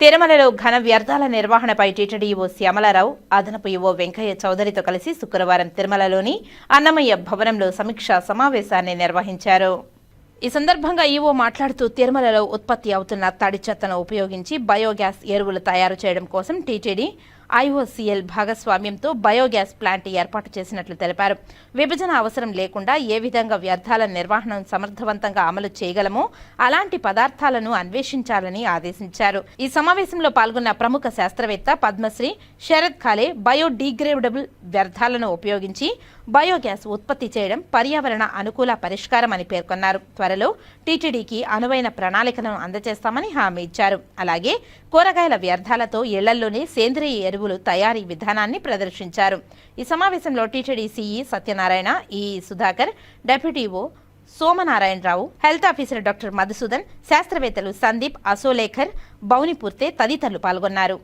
తిరుమలలో ఘన వ్యర్థాల నిర్వహణపై టీటీడీఓ శ్యామలారావు అదనపు ఈవో వెంకయ్య చౌదరితో కలిసి శుక్రవారం తిరుమలలోని అన్నమయ్య భవనంలో సమీక్షా సమావేశాన్ని నిర్వహించారు. ఈ సందర్భంగా ఈవో మాట్లాడుతూ తిరుమలలో ఉత్పత్తి అవుతున్న తడి చెత్తను ఉపయోగించి బయోగ్యాస్ ఎరువులు తయారు చేయడం కోసం టీటీడీ ఐఓసీఎల్ భాగస్వామ్యంతో బయోగ్యాస్ ప్లాంట్ ఏర్పాటు చేసినట్లు తెలిపారు. విభజన అవసరం లేకుండా ఏ విధంగా వ్యర్థాల నిర్వహణను సమర్థవంతంగా అమలు చేయగలమో అలాంటి పదార్థాలను అన్వేషించాలని ఆదేశించారు. ఈ సమావేశంలో పాల్గొన్న ప్రముఖ శాస్త్రవేత్త పద్మశ్రీ శరద్ ఖాలే బయోడీగ్రేడబుల్ వ్యర్థాలను ఉపయోగించి బయోగ్యాస్ ఉత్పత్తి చేయడం పర్యావరణ అనుకూల పరిష్కారం అని పేర్కొన్నారు. త్వరలో టీటీడీకి అనువైన ప్రణాళికలను అందజేస్తామని హామీ ఇచ్చారు. అలాగే కూరగాయల వ్యర్థాలతో ఇళ్ళల్లోనే సేంద్రియ ఎరువులు తయారీ విధానాన్ని ప్రదర్శించారు. ఈ సమావేశంలో టీటీడీ సీఈ సత్యనారాయణ ఈ Sudhakar deputy EO Somanarayanarao health officer doctor Madhusudan శాస్త్రవేత్తలు సందీప్ అసోలేఖర్ బౌనిపూర్తే తదితరులు పాల్గొన్నారు.